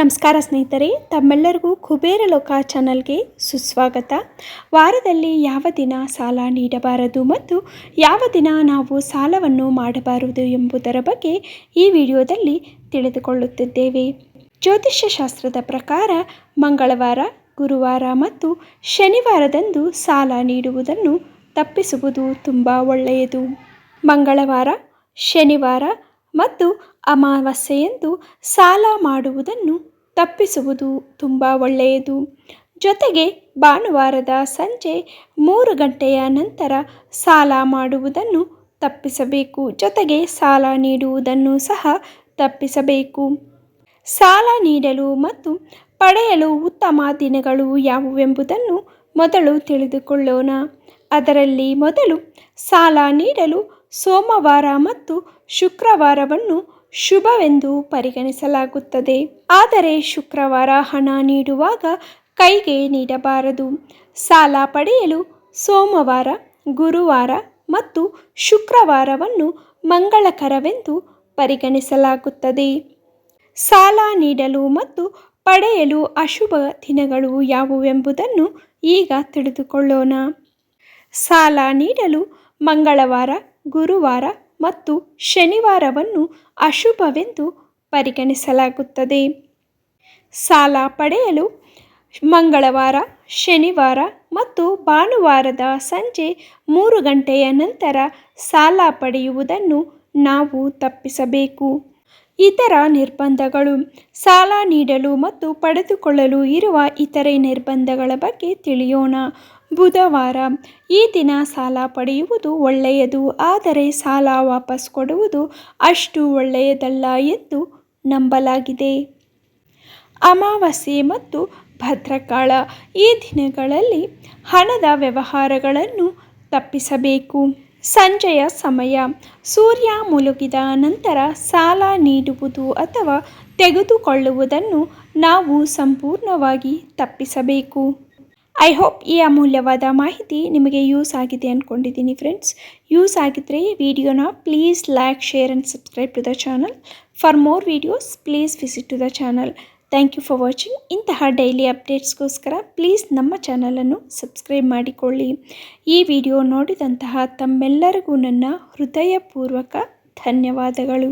ನಮಸ್ಕಾರ ಸ್ನೇಹಿತರೆ, ತಮ್ಮೆಲ್ಲರಿಗೂ ಕುಬೇರ ಲೋಕ ಚಾನಲ್ಗೆ ಸುಸ್ವಾಗತ. ವಾರದಲ್ಲಿ ಯಾವ ದಿನ ಸಾಲ ನೀಡಬಾರದು ಮತ್ತು ಯಾವ ದಿನ ನಾವು ಸಾಲವನ್ನು ಮಾಡಬಾರದು ಎಂಬುದರ ಬಗ್ಗೆ ಈ ವಿಡಿಯೋದಲ್ಲಿ ತಿಳಿದುಕೊಳ್ಳುತ್ತಿದ್ದೇವೆ. ಜ್ಯೋತಿಷ್ಯ ಶಾಸ್ತ್ರದ ಪ್ರಕಾರ ಮಂಗಳವಾರ, ಗುರುವಾರ ಮತ್ತು ಶನಿವಾರದಂದು ಸಾಲ ನೀಡುವುದನ್ನು ತಪ್ಪಿಸುವುದು ತುಂಬ ಒಳ್ಳೆಯದು. ಮಂಗಳವಾರ, ಶನಿವಾರ ಮತ್ತು ಅಮಾವಾಸ್ಯೆಯಂದು ಸಾಲ ಮಾಡುವುದನ್ನು ತಪ್ಪಿಸುವುದು ತುಂಬ ಒಳ್ಳೆಯದು. ಜೊತೆಗೆ ಭಾನುವಾರದ ಸಂಜೆ ಮೂರು ಗಂಟೆಯ ನಂತರ ಸಾಲ ಮಾಡುವುದನ್ನು ತಪ್ಪಿಸಬೇಕು. ಜೊತೆಗೆ ಸಾಲ ನೀಡುವುದನ್ನು ಸಹ ತಪ್ಪಿಸಬೇಕು. ಸಾಲ ನೀಡಲು ಮತ್ತು ಪಡೆಯಲು ಉತ್ತಮ ದಿನಗಳು ಯಾವುವೆಂಬುದನ್ನು ಮೊದಲು ತಿಳಿದುಕೊಳ್ಳೋಣ. ಅದರಲ್ಲಿ ಮೊದಲು ಸಾಲ ನೀಡಲು ಸೋಮವಾರ ಮತ್ತು ಶುಕ್ರವಾರವನ್ನು ಶುಭವೆಂದು ಪರಿಗಣಿಸಲಾಗುತ್ತದೆ. ಆದರೆ ಶುಕ್ರವಾರ ಹಣ ನೀಡುವಾಗ ಕೈಗೆ ನೀಡಬಾರದು. ಸಾಲ ಪಡೆಯಲು ಸೋಮವಾರ, ಗುರುವಾರ ಮತ್ತು ಶುಕ್ರವಾರವನ್ನು ಮಂಗಳಕರವೆಂದು ಪರಿಗಣಿಸಲಾಗುತ್ತದೆ. ಸಾಲ ನೀಡಲು ಮತ್ತು ಪಡೆಯಲು ಅಶುಭ ದಿನಗಳು ಯಾವುವೆಂಬುದನ್ನು ಈಗ ತಿಳಿದುಕೊಳ್ಳೋಣ. ಸಾಲ ನೀಡಲು ಮಂಗಳವಾರ, ಗುರುವಾರ ಮತ್ತು ಶನಿವಾರವನ್ನು ಅಶುಭವೆಂದು ಪರಿಗಣಿಸಲಾಗುತ್ತದೆ. ಸಾಲ ಪಡೆಯಲು ಮಂಗಳವಾರ, ಶನಿವಾರ ಮತ್ತು ಭಾನುವಾರದ ಸಂಜೆ ಮೂರು ಗಂಟೆಯ ನಂತರ ಸಾಲ ಪಡೆಯುವುದನ್ನು ನಾವು ತಪ್ಪಿಸಬೇಕು. ಇತರ ನಿರ್ಬಂಧಗಳು, ಸಾಲ ನೀಡಲು ಮತ್ತು ಪಡೆದುಕೊಳ್ಳಲು ಇರುವ ಇತರೆ ನಿರ್ಬಂಧಗಳ ಬಗ್ಗೆ ತಿಳಿಯೋಣ. ಬುಧವಾರ. ಈ ದಿನ ಸಾಲ ಪಡೆಯುವುದು ಒಳ್ಳೆಯದು, ಆದರೆ ಸಾಲ ವಾಪಸ್ ಕೊಡುವುದು ಅಷ್ಟು ಒಳ್ಳೆಯದಲ್ಲ ಎಂದು ನಂಬಲಾಗಿದೆ. ಅಮಾವಾಸ್ಯೆ ಮತ್ತು ಭದ್ರಕಾಳ ಈ ದಿನಗಳಲ್ಲಿ ಹಣದ ವ್ಯವಹಾರಗಳನ್ನು ತಪ್ಪಿಸಬೇಕು. ಸಂಜೆಯ ಸಮಯ, ಸೂರ್ಯ ಮುಳುಗಿದ ನಂತರ ಸಾಲ ನೀಡುವುದು ಅಥವಾ ತೆಗೆದುಕೊಳ್ಳುವುದನ್ನು ನಾವು ಸಂಪೂರ್ಣವಾಗಿ ತಪ್ಪಿಸಬೇಕು. ಐ ಹೋಪ್ ಈ ಅಮೂಲ್ಯವಾದ ಮಾಹಿತಿ ನಿಮಗೆ ಯೂಸ್ ಆಗಿದೆ ಅಂದ್ಕೊಂಡಿದ್ದೀನಿ ಫ್ರೆಂಡ್ಸ್ ಯೂಸ್ ಆಗಿದ್ದರೆ ವಿಡಿಯೋನ please like share and subscribe to the channel for more videos please visit to the channel thank you for watching ಇಂತಹ ಡೈಲಿ ಅಪ್ಡೇಟ್ಸ್ಗೋಸ್ಕರ ಪ್ಲೀಸ್ ನಮ್ಮ ಚಾನಲನ್ನು ಸಬ್ಸ್ಕ್ರೈಬ್ ಮಾಡಿಕೊಳ್ಳಿ. ಈ ವಿಡಿಯೋ ನೋಡಿದಂತಹ ತಮ್ಮೆಲ್ಲರಿಗೂ ನನ್ನ ಹೃದಯಪೂರ್ವಕ ಧನ್ಯವಾದಗಳು.